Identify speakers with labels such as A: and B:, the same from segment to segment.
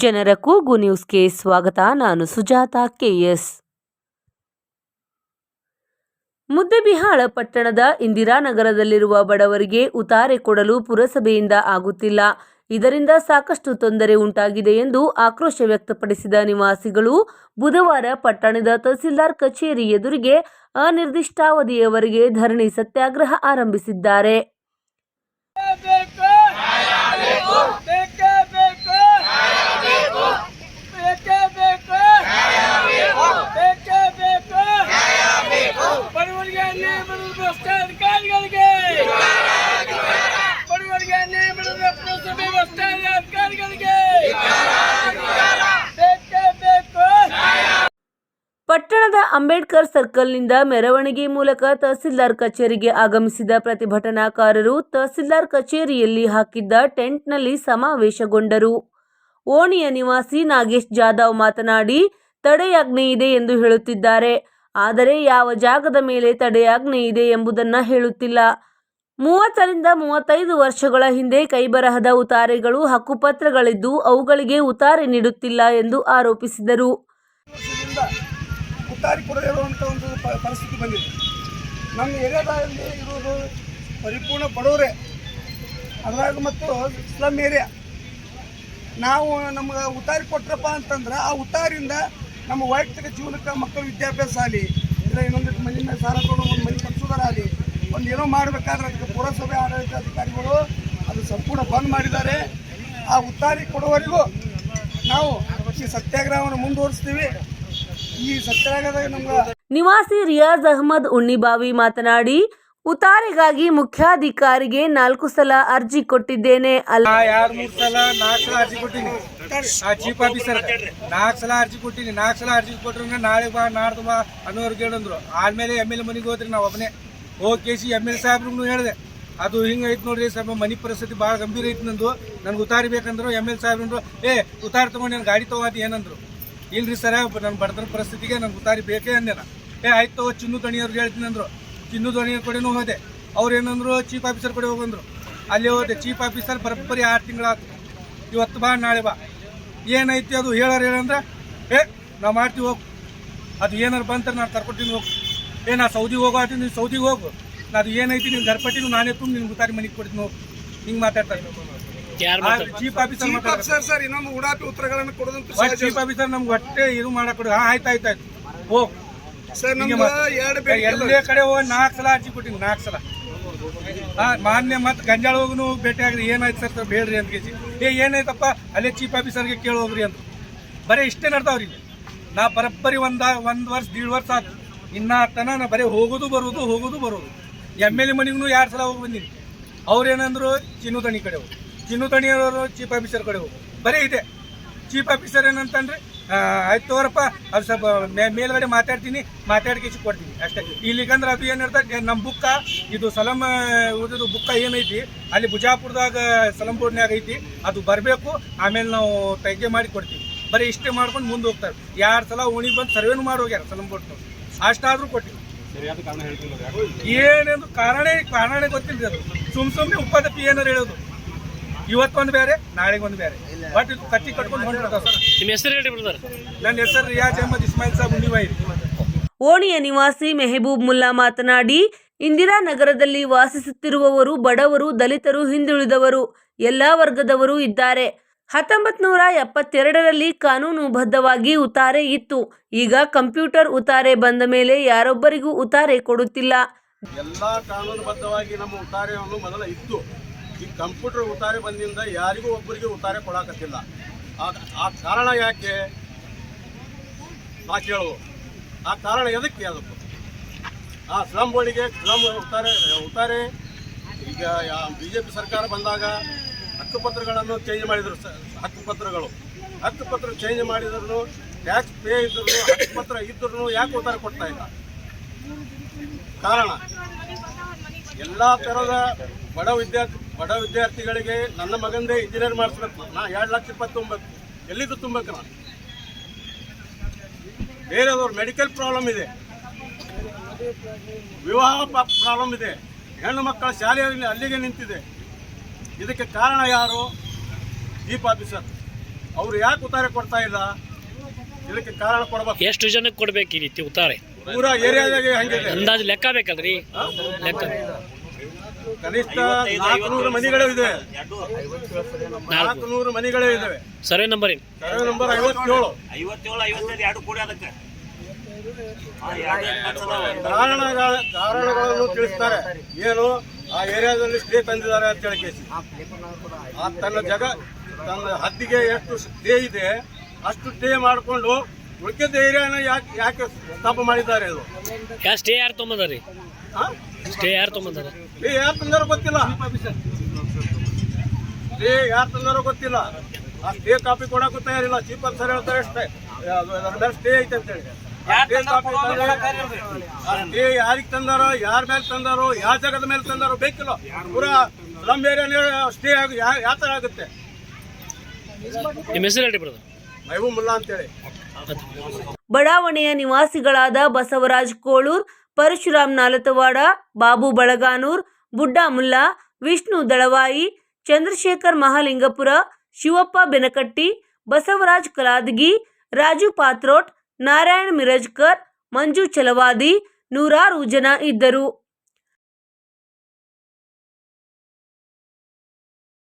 A: ಜನರ ಕೂಗು ನ್ಯೂಸ್ಗೆ ಸ್ವಾಗತ. ನಾನು ಸುಜಾತ ಕೆಎಸ್ ಮುದ್ದೆಬಿಹಾಳ ಪಟ್ಟಣದ ಇಂದಿರಾನಗರದಲ್ಲಿರುವ ಬಡವರಿಗೆ ಉತಾರೆ ಕೊಡಲು ಪುರಸಭೆಯಿಂದ ಆಗುತ್ತಿಲ್ಲ. ಇದರಿಂದ ಸಾಕಷ್ಟು ತೊಂದರೆ ಉಂಟಾಗಿದೆ ಎಂದು ಆಕ್ರೋಶ ವ್ಯಕ್ತಪಡಿಸಿದ ನಿವಾಸಿಗಳು, ಬುಧವಾರ ಪಟ್ಟಣದ ತಹಸೀಲ್ದಾರ್ ಕಚೇರಿ ಎದುರಿಗೆ ಅನಿರ್ದಿಷ್ಟಾವಧಿಯವರೆಗೆ ಧರಣಿ ಸತ್ಯಾಗ್ರಹ ಆರಂಭಿಸಿದ್ದಾರೆ
B: ಬೇಕು ಬೇಕೇ ಬೇಕು ಬೇಕೇ ಬೇಕು ಬೇಕೇ ಬೇಕು ಬಡವರಿಗೆ ಅನ್ಯಾಯ ಮಾಡುವ ಭ್ರಷ್ಟ ಅಧಿಕಾರಿಗಳಿಗೆ ಬಡವರಿಗೆ ಅನ್ಯಾಯ ಮಾಡುವ ಪುರಸಭೆ ಭ್ರಷ್ಟ ಅಧಿಕಾರಿಗಳಿಗೆ ಬೇಕೇ ಬೇಕು
A: ಪಟ್ಟಣದ ಅಂಬೇಡ್ಕರ್ ಸರ್ಕಲ್ನಿಂದ ಮೆರವಣಿಗೆ ಮೂಲಕ ತಹಸೀಲ್ದಾರ್ ಕಚೇರಿಗೆ ಆಗಮಿಸಿದ ಪ್ರತಿಭಟನಾಕಾರರು ತಹಸೀಲ್ದಾರ್ ಕಚೇರಿಯಲ್ಲಿ ಹಾಕಿದ್ದ ಟೆಂಟ್ನಲ್ಲಿ ಸಮಾವೇಶಗೊಂಡರು. ಓಣಿಯ ನಿವಾಸಿ ನಾಗೇಶ್ ಜಾಧವ್ ಮಾತನಾಡಿ, ತಡೆಯಾಜ್ಞೆ ಇದೆ ಎಂದು ಹೇಳುತ್ತಿದ್ದಾರೆ. ಆದರೆ ಯಾವ ಜಾಗದ ಮೇಲೆ ತಡೆಯಾಜ್ಞೆ ಇದೆ ಎಂಬುದನ್ನು ಹೇಳುತ್ತಿಲ್ಲ. ಮೂವತ್ತರಿಂದ ಮೂವತ್ತೈದು ವರ್ಷಗಳ ಹಿಂದೆ ಕೈಬರಹದ ಉತಾರೆಗಳು, ಹಕ್ಕುಪತ್ರಗಳಿದ್ದು ಅವುಗಳಿಗೆ ಉತಾರೆ ನೀಡುತ್ತಿಲ್ಲ ಎಂದು ಆರೋಪಿಸಿದರು.
C: ಉತ್ತಾರಿ ಕೊಡದೇ ಇರುವಂಥ ಒಂದು ಪರಿಸ್ಥಿತಿ ಬಂದಿದೆ. ನಮ್ಮ ಏರಿಯಾದಲ್ಲಿ ಇರೋದು ಪರಿಪೂರ್ಣ ಬಡವರೇ. ಅದ್ರಾಗ ಮತ್ತು ಸ್ಲಮ್ ಏರಿಯಾ ನಾವು ನಮ್ಗೆ ಉತ್ತಾರಿ ಕೊಟ್ರಪ್ಪ ಅಂತಂದ್ರೆ ಆ ಉತ್ತಾರಿಂದ ನಮ್ಮ ವೈಯಕ್ತಿಕ ಜೀವನಕ್ಕೆ ಮಕ್ಕಳ ವಿದ್ಯಾಭ್ಯಾಸ ಆಗಲಿ, ಇಲ್ಲ ಇನ್ನೊಂದಿಷ್ಟು ಮನೆ ಮೇಲೆ ಸಾಲ ತೊಗೊಂಡು ಒಂದು ಮನೆ ಕಟ್ಸೋದಾರ ಆಗಲಿ, ಒಂದು ಏನೋ ಮಾಡಬೇಕಾದ್ರೆ ಅದಕ್ಕೆ ಪುರಸಭೆ ಆಡಳಿತ ಅಧಿಕಾರಿಗಳು ಅದು ಸಂಪೂರ್ಣ ಬಂದ್ ಮಾಡಿದ್ದಾರೆ. ಆ ಉತ್ತಾರಿ ಕೊಡುವವರಿಗೂ ನಾವು ಈ ಸತ್ಯಾಗ್ರಹವನ್ನು ಮುಂದುವರಿಸ್ತೀವಿ.
A: ನಿವಾಸಿ ರಿಯಾಜ್ ಅಹಮದ್ ಉಣ್ಣಿಬಾವಿ ಮಾತನಾಡಿ ಉತಾರೆಗಾಗಿ ಮುಖ್ಯಾಧಿಕಾರಿಗೆ ನಾಲ್ಕು ಸಲ ಅರ್ಜಿ ಕೊಟ್ಟಿದ್ದೇನೆ ಅಲ್ಲ.
D: ನಾ ಮೂರು ಸಲ ನಾಲ್ಕು ಸಲ ಅರ್ಜಿ ಕೊಟ್ಟಿನಿ. ಆ ಚೀಫ್ ಆಫೀಸರ್ ನಾಲ್ಕು ಸಲ ಅರ್ಜಿ ಕೊಟ್ಟಿನಿ. ನಾಲ್ಕು ಸಲ ಅರ್ಜಿ ಕೊಟ್ಟರು ನಾಳೆ ಬಾ ನಾಡ್ದು ಬಾ ಅನ್ನೋರು ಕೇಳಿದ್ರು ಆದ್ಮೇಲೆ ಎಂ ಎಲ್ ಮನೆಗೆ ಹೋದ್ರಿ ನಾವು ಒಬ್ಬನೇ ಹೋಗಿ ಸಿ ಎಂ ಎಲ್ ಸಾಹೇಬ್ರಿಗೂ ಹೇಳಿದೆ. ಅದು ಹಿಂಗೆ ಐತೆ ನೋಡ್ರಿ ಸ್ವಲ್ಪ ಮನೆ ಪರಿಸ್ಥಿತಿ ಭಾಳ ಗಂಭೀರ ಐತೆ ನಂದು. ನನಗೆ ಉತ್ತಾರಿ ಬೇಕಂದ್ರು ಎಂ ಎಲ್ ಸಾಹೇಬ್ರು ಏ ಉತ್ತಾರಿ ತಗೊಂಡು ನಾನು ಗಾಡಿ ತಗೋತಿ ಏನಂದ್ರು. ಇಲ್ರಿ ಸರ ನನ್ನ ಬಡತನ ಪರಿಸ್ಥಿತಿಗೆ ನನ್ಗೆ ಉತ್ತಾರಿ ಬೇಕೇ ಅಂದೆ ಏ, ಆಯ್ತು ಚಿನ್ನು ದಣಿಯವ್ರಿಗೆ ಹೇಳ್ತೀನಿ ಅಂದರು. ಚಿನ್ನು ದಣಿಯವ್ರ ಕಡೆನೂ ಹೋದೆ. ಅವ್ರು ಏನಂದ್ರು ಚೀಫ್ ಆಫೀಸರ್ ಕಡೆ ಹೋಗಂದ್ರು ಅಲ್ಲಿ ಹೋದೆ ಚೀಫ್ ಆಫೀಸರ್ ಬರೋಬ್ಬರಿ ಆರು ತಿಂಗಳಾಯ್ತು ಇವತ್ತು ಬಾ, ನಾಳೆ ಬಾ. ಏನೈತಿ ಅದು ಹೇಳೋರು ಏನಂದ್ರೆ ಏ, ನಾ ಮಾಡ್ತೀವಿ ಹೋಗು. ಅದು ಏನಾರು ಬಂತಾರೆ ನಾನು ಕರ್ಕೊತೀನಿ ಹೋಗು. ಏ, ನಾ ಸೌದಿಗೆ ಹೋಗೋ ಆಯ್ತು ನೀನು ಸೌದಿಗೆ ಹೋಗು. ನಾನು ಏನೈತಿ ನೀನು ಗರ್ಪಟ್ಟಿನೂ ನಾನೇ ತುಂಬ ನಿನ್ನ ಉತ್ತಾರಿ ಮನೆಗೆ ಕೊಡ್ತೀನಿ ಹೋಗು. ಹಿಂಗೆ ಮಾತಾಡ್ತಾರೆ. Chief officer
C: chief officer sir ಇನ್ನೊಂದು ಉಡಾಟ ಉತ್ತರಗಳನ್ನು ಕೊಡೋದಂತ.
D: ಚೀಫ್ ಆಫೀಸರ್ ನಮ್ಗೆ ಹೊಟ್ಟೆ ಇದು ಮಾಡಕ್ ಕೊಡಿ ಹಾಂ ಆಯ್ತು ಆಯ್ತು ಆಯ್ತು. ಹೋಗ್
C: ಸರ್ ನಮ್ದು ಎರಡು
D: ಎಲ್ಲೇ ಕಡೆ ಹೋಗಿ ನಾಲ್ಕು ಸಲ ಅರ್ಜಿ ಕೊಟ್ಟಿನಿ ನಾಲ್ಕು ಸಲ. ಹಾ ಮಾನ್ಯ ಮತ್ತೆ ಗಂಜಾಳ ಹೋಗುನು ಭೇಟಿ ಆಗ್ರಿ. ಏನಾಯ್ತು ಸರ್ ಬೇಡ್ರಿ ಅಂತ ಕೇಜಿ ಏ ಏನಾಯ್ತಪ್ಪ? ಅಲ್ಲೇ ಚೀಫ್ ಆಫೀಸರ್ಗೆ ಕೇಳಿ ಹೋಗ್ರಿ ಅಂತ ಬರೀ ಇಷ್ಟೇ ನಡ್ತಾವ್ರಿ ಇಲ್ಲಿ ನಾ ಬರಬ್ಬರಿ ಒಂದ ಒಂದು ವರ್ಷ ದೀಡ್ ವರ್ಷ ಆತು. ಇನ್ನ ತನ ನಾ ಬರೀ ಹೋಗೋದು ಬರೋದು ಹೋಗೋದು ಬರೋದು. ಎಂ ಎಲ್ ಎ ಮನೆಗೂ ಎರಡು ಸಲ ಹೋಗಿ ಬಂದಿನಿ? ಅವ್ರೇನಂದ್ರು ಚಿನ್ನು ತಣಿ ಕಡೆ ಹೋಗು. ಚಿನ್ನು ತಣಿಯವರು ಚೀಫ್ ಆಫೀಸರ್ ಕಡೆ ಹೋಗು. ಬರೀ ಇದೆ. ಚೀಫ್ ಆಫೀಸರ್ ಏನಂತಂದ್ರೆ ಆಯ್ತು ತೋರಪ್ಪ ಅದು ಸ್ವಲ್ಪ ಮೇಲ್ಗಡೆ ಮಾತಾಡ್ತೀನಿ ಮಾತಾಡ್ಕೇಸಿ ಕೊಡ್ತೀನಿ. ಅಷ್ಟೇ. ಇಲ್ಲಿಗಂದ್ರೆ ಅದು ಏನು ಹೇಳ್ತಾರೆ ನಮ್ಮ ಬುಕ್ಕ ಇದು ಸಲಂ ಉಳಿದು ಬುಕ್ಕ ಏನೈತಿ ಅಲ್ಲಿ ಬುಜಾಪುರದಾಗ ಸಲಂ ಬೋರ್ಡ್ನ್ಯಾಗ ಐತಿ ಅದು ಬರಬೇಕು ಆಮೇಲೆ ನಾವು ತೆಗೆ ಮಾಡಿ ಕೊಡ್ತೀವಿ. ಬರೀ ಇಷ್ಟೇ ಮಾಡ್ಕೊಂಡು ಮುಂದೆ ಹೋಗ್ತಾರೆ. ಎರಡು ಸಲ ಓಣಿ ಬಂದು ಸರ್ವೇನು ಮಾಡಿ ಹೋಗ್ಯಾರ ಸಲಂ ಬೋರ್ಡ್ನವ್ರು ಅಷ್ಟಾದ್ರೂ ಕೊಟ್ಟಿವಿ ಏನೇನು ಕಾರಣ ಕಾರಣ ಗೊತ್ತಿಲ್ಲ ಅದು. ಸುಮ್ ಸುಮ್ಮನೆ ಪಿ ಏನಾರು ಹೇಳೋದು. ಇವತ್ತೊಂದು ಬೇರೆ ನಾಳೆಗೊಂದು ಬೇರೆ. ಬಟ್ ಇದು ಕಟ್ಟಿ ಕಟ್ಕೊಂಡು ಸರ್.
E: ನಿಮ್ಮ ಹೆಸರು ಹೇಳಿ ಬ್ರದರ್.
D: ನನ್ನ ಹೆಸರು ರಿಯಾಜ್ ಅಹಮದ್ ಇಸ್ಮಾಯಿಲ್ ಸಾಬ್ ಉಂಡಿವಾಯಿ
A: ಓಣಿಯ ನಿವಾಸಿ ಮೆಹಬೂಬ್ ಮುಲ್ಲಾ ಮಾತನಾಡಿ ಇಂದಿರಾನಗರದಲ್ಲಿ ವಾಸಿಸುತ್ತಿರುವವರು ಬಡವರು ದಲಿತರು ಹಿಂದುಳಿದವರು ಎಲ್ಲಾ ವರ್ಗದವರು ಇದ್ದಾರೆ. ಹತ್ತೊಂಬತ್ ನೂರ ಎಪ್ಪತ್ತೆರಡರಲ್ಲಿ ಕಾನೂನುಬದ್ಧವಾಗಿ ಉತಾರೆ ಇತ್ತು. ಈಗ ಕಂಪ್ಯೂಟರ್ ಉತಾರೆ ಬಂದ ಮೇಲೆ ಯಾರೊಬ್ಬರಿಗೂ ಉತಾರೆ ಕೊಡುತ್ತಿಲ್ಲ.
F: ಎಲ್ಲ ಕಾನೂನುಬದ್ಧವಾಗಿ ನಮ್ಮ ಉತ್ತಾರೆಯನ್ನು ಮೊದಲ ಇತ್ತು. ಈ ಕಂಪ್ಯೂಟರ್ ಉತ್ತಾರೆ ಬಂದಿಂದ ಯಾರಿಗೂ ಒಬ್ಬರಿಗೆ ಉತ್ತಾರೆ ಕೊಡಾಕತ್ತಿಲ್ಲ. ಆ ಕಾರಣ ಯಾಕೆ? ನಾ ಕೇಳುವ ಆ ಕಾರಣ ಎದಕ್ಕೆ ಅದಕ್ಕೆ? ಆ ಸ್ಲಮ್ ಬೋರ್ಡಿಗೆ ಉತ್ತಾರೆ ಉತ್ತಾರೆ ಈಗ ಬಿ ಜೆ ಪಿ ಸರ್ಕಾರ ಬಂದಾಗ ಹಕ್ಕುಪತ್ರಗಳನ್ನು ಚೇಂಜ್ ಮಾಡಿದರು ಹಕ್ಕುಪತ್ರಗಳು ಹಕ್ಕುಪತ್ರ ಚೇಂಜ್ ಮಾಡಿದ್ರು ಟ್ಯಾಕ್ಸ್ ಪೇ ಇದ್ರು ಹಕ್ಕುಪತ್ರ ಇದ್ರು ಯಾಕೆ ಉತ್ತಾರೆ ಕೊಡ್ತಾ ಇಲ್ಲ? ಕಾರಣ, ಎಲ್ಲ ಥರದ ಬಡ ವಿದ್ಯಾರ್ಥಿ ಬಡ ವಿದ್ಯಾರ್ಥಿಗಳಿಗೆ ನನ್ನ ಮಗಂದೇ ಇಂಜಿನಿಯರ್ ಮಾಡಿಸ್ಬೇಕು. ನಾ ಎರಡು ಲಕ್ಷ ಇಪ್ಪತ್ತೊಂಬತ್ತು. ಎಲ್ಲಿದ್ದು ತುಂಬಬೇಕು ನಾನು ಬೇರೆದವ್ರು ಮೆಡಿಕಲ್ ಪ್ರಾಬ್ಲಮ್ ಇದೆ. ವಿವಾಹ ಪ್ರಾಬ್ಲಮ್ ಇದೆ. ಹೆಣ್ಣು ಮಕ್ಕಳ ಶಾಲೆಯಲ್ಲಿ ಅಲ್ಲಿಗೆ ನಿಂತಿದೆ. ಇದಕ್ಕೆ ಕಾರಣ ಯಾರು? Chief officer. ಅವರು ಯಾಕೆ ಉತ್ತಾರೆ ಕೊಡ್ತಾ ಇಲ್ಲ? ಇದಕ್ಕೆ ಕಾರಣ ಕೊಡಬೇಕು.
E: ಎಷ್ಟು ಜನಕ್ಕೆ ಕೊಡ್ಬೇಕು ಈ ರೀತಿ ಉತ್ತಾರೆ?
F: ಪೂರಾ ಏರಿಯಾದಾಗೆ ಹಂಗಿದೆ.
E: ಅಂದಾಜು ಲೆಕ್ಕ ಬೇಕಲ್ರಿ? ಲೆಕ್ಕ.
F: ಕನಿಷ್ಠ ನಾಲ್ಕುನೂರು ಮನೆಗಳು ಇದೆ.
E: ನಾಲ್ಕು
F: ನಾಲ್ಕುನೂರು ಮನೆಗಳೇ ಇದಾವೆ.
E: ಸರ್ವೆ ನಂಬರ್ ಏನು?
F: ಸರ್ವೆ ನಂಬರ್ ಐವತ್ತೇಳು.
G: ಐವತ್ತೇಳು ಐವತ್ತೈದು ಎರಡು ಕೂಡಿ ಅದಕ್ಕೆ.
F: ಕಾರಣಗಳ ಕಾರಣಗಳನ್ನು ತಿಳಿಸ್ತಾರೆ. ಏನು? ಆ ಏರಿಯಾದಲ್ಲಿ ಸ್ಟೇ ತಂದಿದ್ದಾರೆ ಅಂತ ಹೇಳಿ ಕೇಸಿ. ಆ ತನ್ನ ಜಗ ತನ್ನ ಹದ್ದಿಗೆ ಎಷ್ಟು ಸ್ಟೇ ಇದೆ ಅಷ್ಟು ಸ್ಟೇ ಮಾಡಿಕೊಂಡು ಉಳಿದ ಏರಿಯಾನ ಯಾಕೆ ಯಾಕೆ ಸ್ಥಾಪ ಮಾಡಿದ್ದಾರೆ ಇದು
E: ಯಾ ಸ್ಟೇ ಯಾರು ತೊಗೊಂಬಂದಾರಿ?
F: ಆ?
E: ಸ್ಟೇ ಯಾರು ತೊಗೊಂಬಂದಾರ?
F: ಏ ಯಾರು ತಂದಾರೋ ಗೊತ್ತಿಲ್ಲ? ಏ ಯಾರು ತಂದಾರೋ ಗೊತ್ತಿಲ್ಲ? ಆ ಸ್ಟೇ ಕಾಪಿ ಕೊಡಕ್ಕೂ ತಯಾರಿಲ್ಲ. ಚೀಫ್ ಸರ್ ಹೇಳ್ತಾರೆ ಸ್ಟೇ ಸ್ಟೇ ಐತೆ ಅಂತ ಹೇಳಿ. ಆ ಸ್ಟೇ ಕಾಪಿ ತಂದ್ರೆ ಆ ಸ್ಟೇ ಯಾರಿಗೆ ತಂದಾರೋ ಯಾರ ಮೇಲೆ ತಂದಾರೋ ಯಾವ ಜಾಗದ ಮೇಲೆ ತಂದಾರೋ ಬೇಕಿಲ್ಲ. ಪೂರಾ ಸ್ಲಮ್ ಏರಿಯಾನೇ ಸ್ಟೇ ಆಗಿ ಯಾವ ಥರ ಆಗುತ್ತೆ?
E: ನಿಮ್ಮ ಹೆಸರು ಹೇಳಿ ಬ್ರದರ್
F: ಮಹಬೂಬುಲ್ಲಾ ಅಂತೇಳಿ.
A: ಬಡಾವಣೆಯ ನಿವಾಸಿಗಳಾದ ಬಸವರಾಜ್ ಕೋಳೂರ್, ಪರಶುರಾಮ್ ನಾಲತವಾಡ, ಬಾಬು ಬಳಗಾನೂರ್ ಬುಡ್ಡಾಮುಲ್ಲಾ ವಿಷ್ಣು ದಳವಾಯಿ, ಚಂದ್ರಶೇಖರ್ ಮಹಾಲಿಂಗಪುರ, ಶಿವಪ್ಪ ಬೆನಕಟ್ಟಿ, ಬಸವರಾಜ್ ಕಲಾದ್ಗಿ, ರಾಜು ಪಾತ್ರೋಟ್, ನಾರಾಯಣ್ ಮಿರಜ್ಕರ್, ಮಂಜು ಚಲವಾದಿ ನೂರಾರು ಜನ ಇದ್ದರು.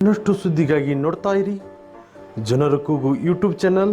H: ಇನ್ನಷ್ಟು ಸುದ್ದಿಗಾಗಿ ನೋಡ್ತಾ ಇರಿ. ಜನರ ಕೂಗು ಯೂಟ್ಯೂಬ್ ಚಾನಲ್.